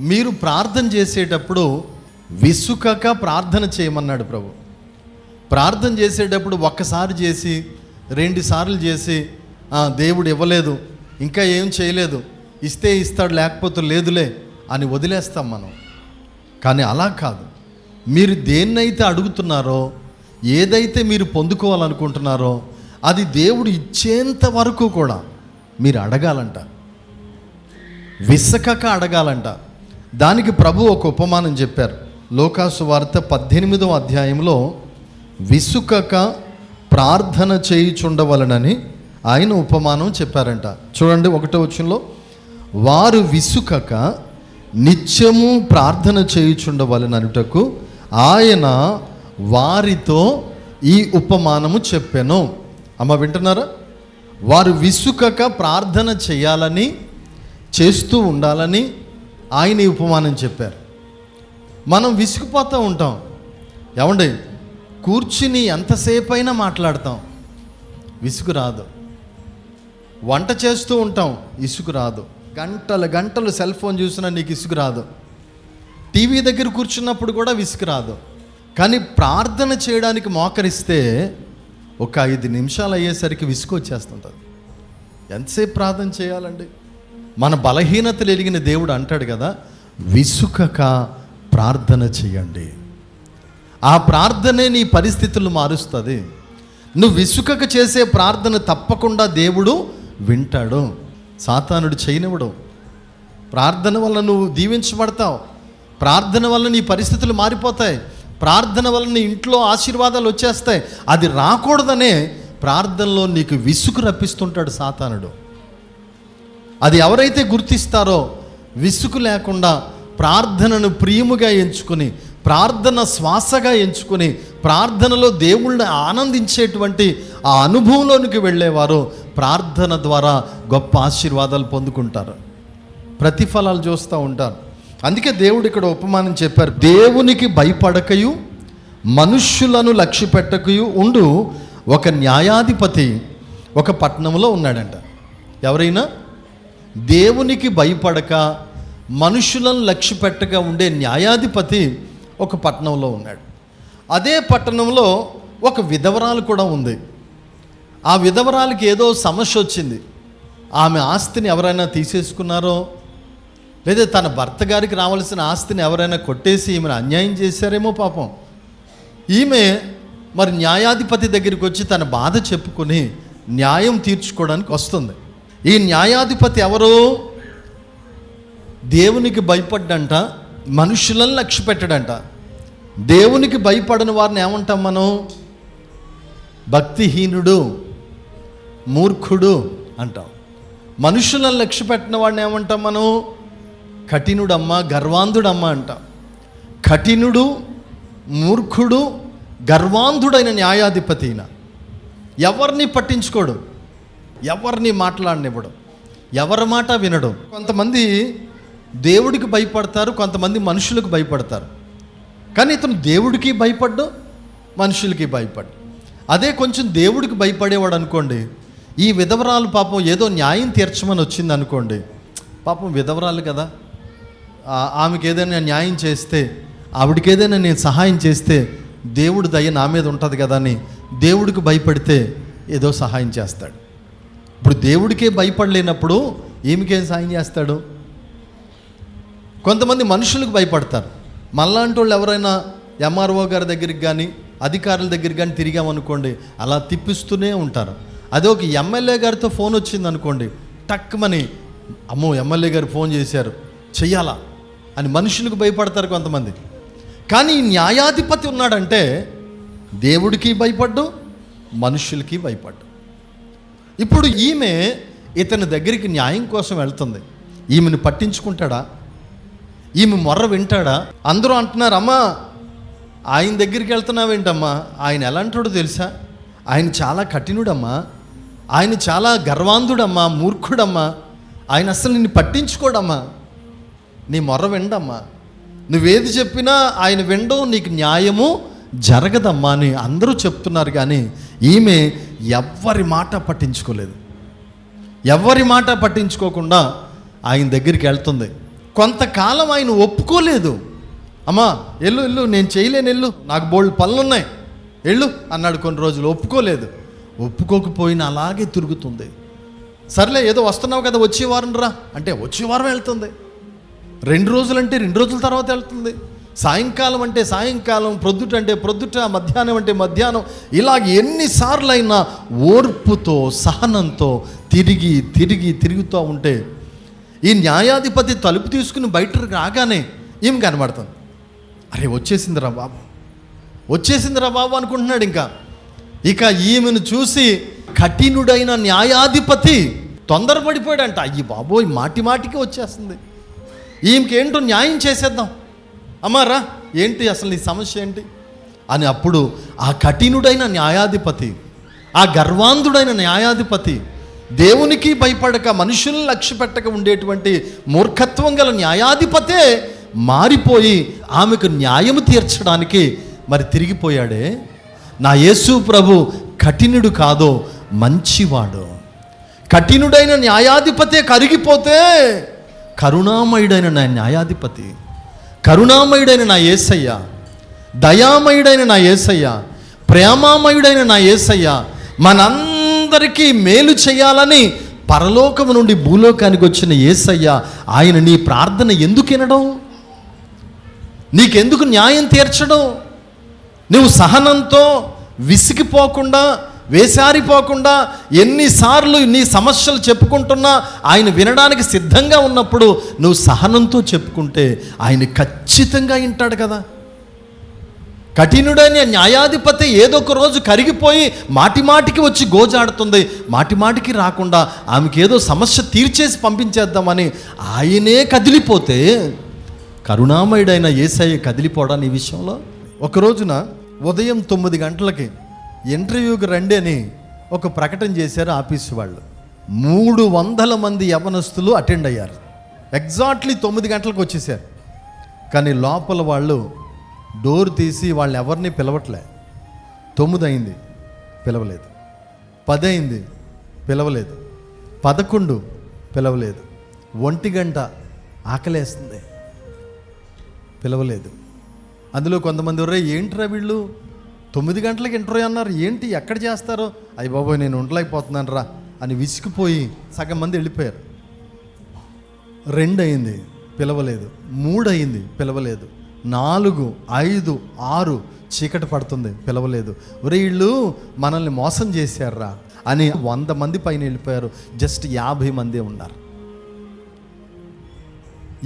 మీరు ప్రార్థన చేసేటప్పుడు విసుకక ప్రార్థన చేయమన్నాడు ప్రభు. ప్రార్థన చేసేటప్పుడు ఒక్కసారి చేసి రెండు సార్లు చేసి దేవుడు ఇవ్వలేదు ఇంకా ఏం చేయలేదు ఇస్తే ఇస్తాడు లేకపోతే లేదులే అని వదిలేస్తాం మనం. కానీ అలా కాదు. మీరు దేన్నైతే అడుగుతున్నారో ఏదైతే మీరు పొందుకోవాలనుకుంటున్నారో అది దేవుడు ఇచ్చేంత వరకు కూడా మీరు అడగాలంట. విసకక అడగాలంట. దానికి ప్రభు ఒక ఉపమానం చెప్పారు. లోకాసు వార్త పద్దెనిమిదవ అధ్యాయంలో విసుకక ప్రార్థన చేయుచుండవలనని ఆయన ఉపమానం చెప్పారంట. చూడండి ఒకటో వచ్చంలో వారు విసుకక నిత్యము ప్రార్థన చేయుచుండవలననుటకు ఆయన వారితో ఈ ఉపమానము చెప్పాను. అమ్మ వింటున్నారా? వారు విసుకక ప్రార్థన చేయాలని చేస్తూ ఉండాలని ఆయన ఉపమానం చెప్పారు. మనం విసుకుపోతూ ఉంటాం. ఏమండి? కూర్చుని ఎంతసేపు అయినా మాట్లాడతాం. విసుగు రాదు. వంట చేస్తూ ఉంటాం ఇసుగు రాదు. గంటలు గంటలు సెల్ ఫోన్ చూసినా నీకు ఇసుగు రాదు. టీవీ దగ్గర కూర్చున్నప్పుడు కూడా విసుగు రాదు. కానీ ప్రార్థన చేయడానికి మోకరిస్తే ఒక ఐదు నిమిషాలు అయ్యేసరికి విసుగు వచ్చేస్తుంటుంది. ఎంతసేపు ప్రార్థన చేయాలండి? మన బలహీనతలు ఎరిగిన దేవుడు అంటాడు కదా విసుకక ప్రార్థన చేయండి. ఆ ప్రార్థనే నీ పరిస్థితులు మారుస్తుంది. నువ్వు విసుకక చేసే ప్రార్థన తప్పకుండా దేవుడు వింటాడు. సాతానుడు చేయనివ్వడు. ప్రార్థన వల్ల నువ్వు దీవించబడతావు. ప్రార్థన వల్ల నీ పరిస్థితులు మారిపోతాయి. ప్రార్థన వల్ల నీ ఇంట్లో ఆశీర్వాదాలు వచ్చేస్తాయి. అది రాకూడదనే ప్రార్థనలో నీకు విసుగు రప్పిస్తుంటాడు సాతానుడు. అది ఎవరైతే గుర్తిస్తారో విసుగు లేకుండా ప్రార్థనను ప్రియముగా ఎంచుకొని ప్రార్థన శ్వాసగా ఎంచుకొని ప్రార్థనలో దేవుళ్ళని ఆనందించేటువంటి ఆ అనుభవంలోనికి వెళ్ళేవారు ప్రార్థన ద్వారా గొప్ప ఆశీర్వాదాలు పొందుకుంటారు. ప్రతిఫలాలు చూస్తూ ఉంటారు. అందుకే దేవుడు ఇక్కడ ఉపమానం చెప్పారు దేవునికి భయపడకయు మనుష్యులను లక్ష్య పెట్టకయు ఉండు ఒక న్యాయాధిపతి ఒక పట్టణంలో ఉన్నాడంట. ఎవరైనా దేవునికి భయపడక మనుషులను లక్ష్య పెట్టక ఉండే న్యాయాధిపతి ఒక పట్టణంలో ఉన్నాడు. అదే పట్టణంలో ఒక విధవరాలు కూడా ఉంది. ఆ విధవరాలకి ఏదో సమస్య వచ్చింది. ఆమె ఆస్తిని ఎవరైనా తీసేసుకున్నారో లేదా తన భర్త గారికి రావాల్సిన ఆస్తిని ఎవరైనా కొట్టేసి ఈమెను అన్యాయం చేశారేమో పాపం. ఈమె మరి న్యాయాధిపతి దగ్గరికి వచ్చి తన బాధ చెప్పుకొని న్యాయం తీర్చుకోవడానికి వస్తుంది. ఈ న్యాయాధిపతి ఎవరు? దేవునికి భయపడ్డంట మనుషులను లక్ష్య పెట్టడంట. దేవునికి భయపడని వారిని ఏమంటాం మనం? భక్తిహీనుడు మూర్ఖుడు అంటాం. మనుషులను లక్ష్య పెట్టిన వాడిని ఏమంటాం మనం? కఠినుడమ్మ గర్వాంధుడమ్మ అంటాం. కఠినుడు మూర్ఖుడు గర్వాంధుడైన న్యాయాధిపతి ఎవరిని పట్టించుకోడు? ఎవరిని మాట్లాడనివ్వడు ఎవరి మాట వినడు. కొంతమంది దేవుడికి భయపడతారు కొంతమంది మనుషులకు భయపడతారు. కానీ ఇతను దేవుడికి భయపడ్డు మనుషులకి భయపడ్డు. అదే కొంచెం దేవుడికి భయపడేవాడు అనుకోండి ఈ విధవరాలు పాపం ఏదో న్యాయం తీర్చమని వచ్చింది అనుకోండి పాపం విధవరాలు కదా. ఆమెకి ఏదైనా న్యాయం చేస్తే ఆవిడకి ఏదైనా నేను సహాయం చేస్తే దేవుడు దయ నా మీద ఉంటుంది కదా అని దేవుడికి భయపడితే ఏదో సహాయం చేస్తాడు. ఇప్పుడు దేవుడికే భయపడలేనప్పుడు ఏమికేం సాయం చేస్తాడు? కొంతమంది మనుషులకు భయపడతారు. మళ్ళాంటి వాళ్ళు ఎవరైనా ఎంఆర్ఓ గారి దగ్గరికి కానీ అధికారుల దగ్గరికి కానీ తిరిగామనుకోండి అలా తిప్పిస్తూనే ఉంటారు. అదే ఒక ఎమ్మెల్యే గారితో ఫోన్ వచ్చింది అనుకోండి టక్మని అమ్మో ఎమ్మెల్యే గారు ఫోన్ చేశారు చెయ్యాలా? అని మనుషులకు భయపడతారు కొంతమంది. కానీ న్యాయాధిపతి ఉన్నాడంటే దేవుడికి భయపడ్డు మనుషులకి భయపడ్డు. ఇప్పుడు ఈమె ఇతని దగ్గరికి న్యాయం కోసం వెళ్తుంది. ఈమెను పట్టించుకుంటాడా? ఈమె మొర్ర వింటాడా? అందరూ అంటున్నారు అమ్మా ఆయన దగ్గరికి వెళ్తున్నావేంటమ్మా? ఆయన ఎలాంటాడో తెలుసా? ఆయన చాలా కఠినుడమ్మా. ఆయన చాలా గర్వాంధుడమ్మా మూర్ఖుడమ్మా. ఆయన అసలు నిన్ను పట్టించుకోడమ్మా. నీ మొర్ర విండమ్మా. నువ్వేది చెప్పినా ఆయన వినడం నీకు న్యాయము జరగదమ్మా అని అందరూ చెప్తున్నారు. కానీ ఈమె ఎవ్వరి మాట పట్టించుకోలేదు. ఎవరి మాట పట్టించుకోకుండా ఆయన దగ్గరికి వెళ్తుంది. కొంతకాలం ఆయన ఒప్పుకోలేదు. అమ్మా ఎల్లు ఎల్లు నేను చేయలేను ఎల్లు నాకు బోల్డ్ పనులు ఉన్నాయి ఎల్లు అన్నాడు కొన్ని రోజులు ఒప్పుకోలేదు. ఒప్పుకోకపోయినా అలాగే తిరుగుతుంది. సర్లే ఏదో వస్తున్నావు కదా వచ్చే వారం రా అంటే వచ్చే వారం వెళ్తుంది. రెండు రోజులు అంటే రెండు రోజుల తర్వాత వెళ్తుంది. సాయంకాలం అంటే సాయంకాలం ప్రొద్దుట అంటే ప్రొద్దుట మధ్యాహ్నం అంటే మధ్యాహ్నం. ఇలాగ ఎన్నిసార్లు అయినా ఓర్పుతో సహనంతో తిరిగి తిరిగి తిరుగుతూ ఉంటే ఈ న్యాయాధిపతి తలుపు తీసుకుని బయటకు రాగానే ఏం కనబడుతుంది? అరే వచ్చేసిందిరా బాబు. వచ్చేసిందిరా బాబు అనుకుంటున్నాడు ఇంకా. ఇక ఈమెను చూసి కఠినుడైన న్యాయాధిపతి తొందరపడిపోయాడంట. అయ్యి బాబోయ్ మాటి మాటికి వచ్చేస్తుంది. ఈమెకేంటో న్యాయం చేసేద్దాం. అమ్మారా ఏంటి అసలు నీ సమస్య ఏంటి? అని అప్పుడు ఆ కఠినుడైన న్యాయాధిపతి ఆ గర్వాంధుడైన న్యాయాధిపతి దేవునికి భయపడక మనుషుల్ని లక్ష్య పెట్టక ఉండేటువంటి మూర్ఖత్వం గల న్యాయాధిపతే మారిపోయి ఆమెకు న్యాయము తీర్చడానికి మరి తిరిగిపోయాడే. నా యేసు ప్రభు కఠినుడు కాదో మంచివాడు. కఠినుడైన న్యాయాధిపతే కరిగిపోతే కరుణామయుడైన నా న్యాయాధిపతి. కరుణామయుడైన నా ఏసయ్య దయామయుడైన నా ఏసయ్య ప్రేమామయుడైన నా ఏసయ్య మనందరికీ మేలు చేయాలని పరలోకము నుండి భూలోకానికి వచ్చిన ఏసయ్య ఆయన నీ ప్రార్థన ఎందుకు వినడం? నీకెందుకు న్యాయం తీర్చడం? నువ్వు సహనంతో విసిగిపోకుండా వేసారిపోకుండా ఎన్నిసార్లు నీ సమస్యలు చెప్పుకుంటున్నా ఆయన వినడానికి సిద్ధంగా ఉన్నప్పుడు నువ్వు సహనంతో చెప్పుకుంటే ఆయన ఖచ్చితంగా వింటాడు కదా. కఠినుడైన న్యాయాధిపతి ఏదో ఒక రోజు కరిగిపోయి మాటిమాటికి వచ్చి గోజాడుతుంది. మాటిమాటికి రాకుండా ఆమెకి ఏదో సమస్య తీర్చేసి పంపించేద్దామని ఆయనే కదిలిపోతే కరుణామయుడైన ఏసయ్య కదిలిపోడా ఈ విషయంలో? ఒక రోజున ఉదయం తొమ్మిది గంటలకి ఇంటర్వ్యూకి రండి అని ఒక ప్రకటన చేశారు ఆఫీసు వాళ్ళు. మూడు వందల మంది యవనస్తులు అటెండ్ అయ్యారు. ఎగ్జాక్ట్లీ తొమ్మిది గంటలకు వచ్చేసారు. కానీ లోపల వాళ్ళు డోర్ తీసి వాళ్ళు ఎవరిని పిలవట్లే. తొమ్మిది అయింది పిలవలేదు. పది అయింది పిలవలేదు. పదకొండు పిలవలేదు. ఒంటి గంట ఆకలేస్తుంది పిలవలేదు. అందులో కొంతమంది ఒరే ఏంట్రా వీళ్ళు? తొమ్మిది గంటలకు ఇంటర్వ్యూ అన్నారు. ఏంటి ఎక్కడ చేస్తారో? అయ్యి బాబోయ్ నేను ఉండలేకపోతున్నాను రా అని విసిగిపోయి సగం మంది వెళ్ళిపోయారు. రెండు అయింది పిలవలేదు. మూడు అయింది పిలవలేదు. నాలుగు ఐదు ఆరు చీకటి పడుతుంది పిలవలేదు. ఒరే వీళ్ళు మనల్ని మోసం చేశారా అని వంద మంది పైన వెళ్ళిపోయారు. జస్ట్ యాభై మందే ఉన్నారు.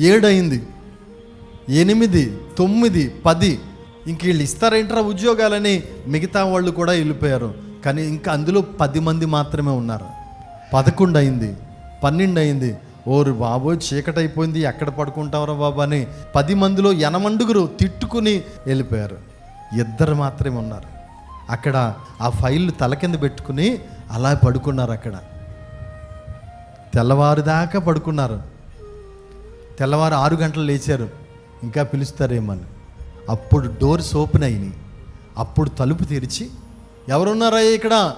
ఏడైంది ఎనిమిది తొమ్మిది పది ఇంక వీళ్ళు ఇస్తారేంట్రా ఉద్యోగాలని మిగతా వాళ్ళు కూడా వెళ్ళిపోయారు. కానీ ఇంకా అందులో పది మంది మాత్రమే ఉన్నారు. పదకొండు అయింది పన్నెండు అయింది. ఓరు బాబోయ్ చీకటి అయిపోయింది ఎక్కడ పడుకుంటావరా బాబు అని పది మందిలో ఎనమండుగురు తిట్టుకుని వెళ్ళిపోయారు. ఇద్దరు మాత్రమే ఉన్నారు. అక్కడ ఆ ఫైల్ తల కింద పెట్టుకుని అలా పడుకున్నారు అక్కడ. తెల్లవారుదాకా పడుకున్నారు. తెల్లవారు ఆరు గంటలు లేచారు. ఇంకా పిలుస్తారేమని. అప్పుడు డోర్స్ ఓపెన్ అయినాయి. అప్పుడు తలుపు తెరిచి ఎవరున్నారా ఇక్కడ?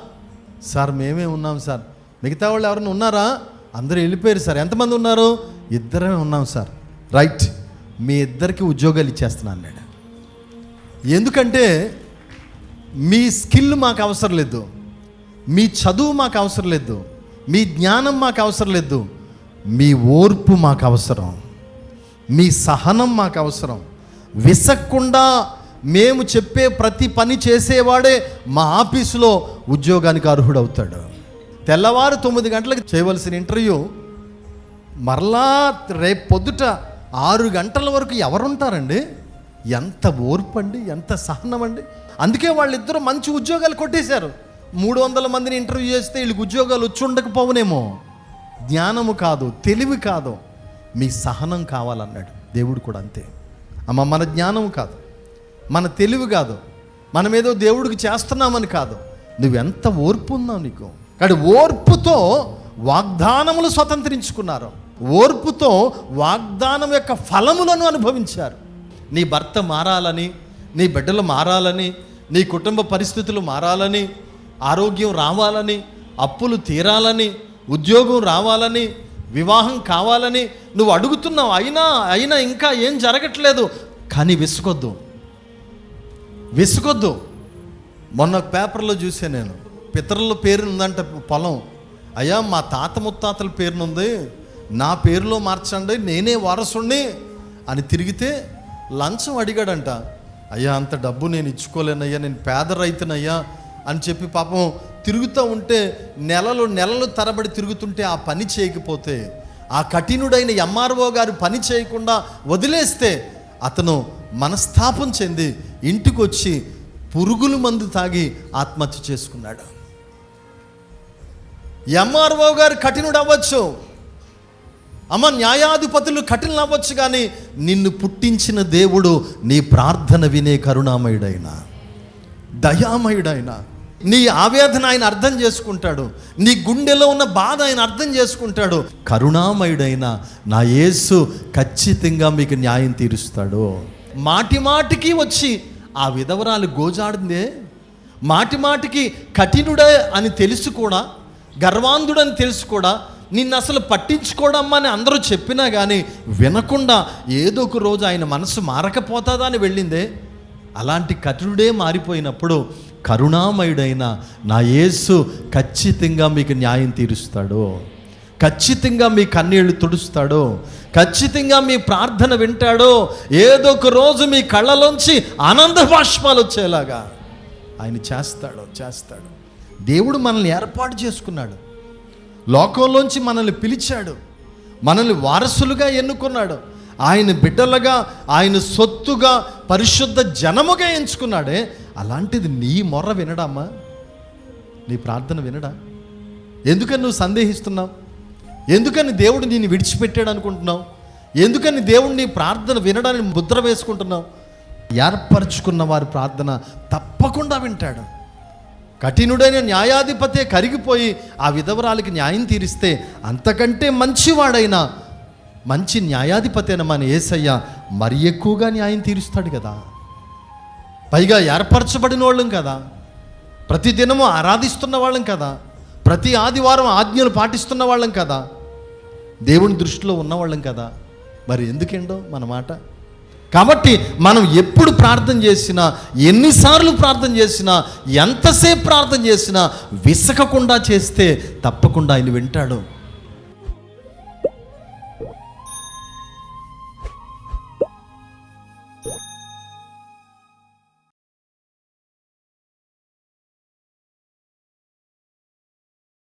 సార్ మేమే ఉన్నాం సార్. మిగతా వాళ్ళు ఎవరైనా ఉన్నారా? అందరూ వెళ్ళిపోయారు సార్. ఎంతమంది ఉన్నారు? ఇద్దరమే ఉన్నాం సార్. రైట్. మీ ఇద్దరికి ఉద్యోగాలు ఇచ్చేస్తున్నాను నేను. ఎందుకంటే మీ స్కిల్ మాకు అవసరం లేదు. మీ చదువు మాకు అవసరం లేదు. మీ జ్ఞానం మాకు అవసరం లేదు. మీ ఓర్పు మాకు అవసరం. మీ సహనం మాకు అవసరం. విసక్కుండా మేము చెప్పే ప్రతి పని చేసేవాడే మా ఆఫీసులో ఉద్యోగానికి అర్హుడవుతాడు. తెల్లవారు తొమ్మిది గంటలకు చేయవలసిన ఇంటర్వ్యూ మరలా రేపు పొద్దుట ఆరు గంటల వరకు ఎవరుంటారండి? ఎంత ఓర్పు అండి ఎంత సహనం అండి అందుకే వాళ్ళిద్దరూ మంచి ఉద్యోగాలు కొట్టేశారు. మూడు వందల మందిని ఇంటర్వ్యూ చేస్తే వీళ్ళకి ఉద్యోగాలు వచ్చి ఉండకపోవునేమో. జ్ఞానము కాదు తెలివి కాదు. మీ సహనం కావాలన్నాడు. దేవుడు కూడా అంతే. అమ్మ మన జ్ఞానం కాదు. మన తెలివి కాదు. మనమేదో దేవుడికి చేస్తున్నామని కాదు. నువ్వెంత ఓర్పు ఉన్నావు నీకు? కానీ ఓర్పుతో వాగ్దానములు స్వతంత్రించుకున్నారు. ఓర్పుతో వాగ్దానం యొక్క ఫలములను అనుభవించారు. నీ భర్త మారాలని నీ బిడ్డలు మారాలని నీ కుటుంబ పరిస్థితులు మారాలని ఆరోగ్యం రావాలని అప్పులు తీరాలని ఉద్యోగం రావాలని వివాహం కావాలని నువ్వు అడుగుతున్నావు. అయినా అయినా ఇంకా ఏం జరగట్లేదు. కానీ విసుకొద్దు విసుకొద్దు మొన్న పేపర్లో చూసే నేను. పితరుల పేరు ఉందంట పొలం. అయ్యా మా తాత ముత్తాతల పేరునుంది. నా పేరులో మార్చండి నేనే వారసుణ్ణి అని తిరిగితే లంచం అడిగాడంట. అయ్యా అంత డబ్బు నేను ఇచ్చుకోలేనయ్యా నేను పేద రైతునయ్యా అని చెప్పి పాపం తిరుగుతూ ఉంటే నెలలు నెలలు తరబడి తిరుగుతుంటే ఆ పని చేయకపోతే ఆ కఠినుడైన ఎంఆర్ఓ గారు పని చేయకుండా వదిలేస్తే అతను మనస్తాపం చెంది ఇంటికి వచ్చి పురుగుల మందు తాగి ఆత్మహత్య చేసుకున్నాడు. ఎంఆర్ఓ గారు కఠినుడు అవ్వచ్చు అమ్మ న్యాయాధిపతులు కఠినలు అవ్వచ్చు కానీ నిన్ను పుట్టించిన దేవుడు నీ ప్రార్థన వినే కరుణామయుడైనా దయామయుడైనా నీ ఆవేదన ఆయన అర్థం చేసుకుంటాడు. నీ గుండెలో ఉన్న బాధ ఆయన అర్థం చేసుకుంటాడు. కరుణామయుడైన నా యేసు ఖచ్చితంగా మీకు న్యాయం తీరుస్తాడు. మాటి మాటికి వచ్చి ఆ విధవరాలు గోజాడిందే. మాటి మాటికి కఠినుడే అని తెలుసు కూడా గర్వాంధుడని తెలుసు కూడా నిన్ను అసలు పట్టించుకోవడమ్మా అని అందరూ చెప్పినా కానీ వినకుండా ఏదో ఒక రోజు ఆయన మనసు మారకపోతుందా అని వెళ్ళిందే. అలాంటి కఠినుడే మారిపోయినప్పుడు కరుణామయుడైన నా యేసు ఖచ్చితంగా మీకు న్యాయం తీరుస్తాడు. ఖచ్చితంగా మీ కన్నీళ్ళు తుడుస్తాడు. ఖచ్చితంగా మీ ప్రార్థన వింటాడు. ఏదో ఒక రోజు మీ కళ్ళలోంచి ఆనంద బాష్పాలు వచ్చేలాగా ఆయన చేస్తాడు చేస్తాడు. దేవుడు మనల్ని ఏర్పాటు చేసుకున్నాడు. లోకంలోంచి మనల్ని పిలిచాడు. మనల్ని వారసులుగా ఎన్నుకున్నాడు. ఆయన బిడ్డలుగా ఆయన సొత్తుగా పరిశుద్ధ జనముగా ఎంచుకున్నాడే. అలాంటిది నీ మొర్ర వినడమ్మా నీ ప్రార్థన వినడా? ఎందుకని నువ్వు సందేహిస్తున్నావు? ఎందుకని దేవుడు నిన్ను విడిచిపెట్టాడు అనుకుంటున్నావు? ఎందుకని దేవుడు నీ ప్రార్థన వినడానికి ముద్ర వేసుకుంటున్నావు? ఏర్పరచుకున్న వారి ప్రార్థన తప్పకుండా వింటాడు. కఠినుడైన న్యాయాధిపతే కరిగిపోయి ఆ విధవరాలకి న్యాయం తీరిస్తే అంతకంటే మంచివాడైన మంచి న్యాయాధిపతి అయిన మన ఏసయ్య మరి ఎక్కువగా న్యాయం తీరుస్తాడు కదా. పైగా ఏర్పరచబడిన వాళ్ళం కదా. ప్రతి దినము ఆరాధిస్తున్న వాళ్ళం కదా. ప్రతి ఆదివారం ఆజ్ఞలు పాటిస్తున్న వాళ్ళం కదా. దేవుని దృష్టిలో ఉన్నవాళ్ళం కదా. మరి ఎందుకేండో మన మాట? కాబట్టి మనం ఎప్పుడు ప్రార్థన చేసినా ఎన్నిసార్లు ప్రార్థన చేసినా ఎంతసేపు ప్రార్థన చేసినా విసకకుండా చేస్తే తప్పకుండా ఆయన వింటాడు.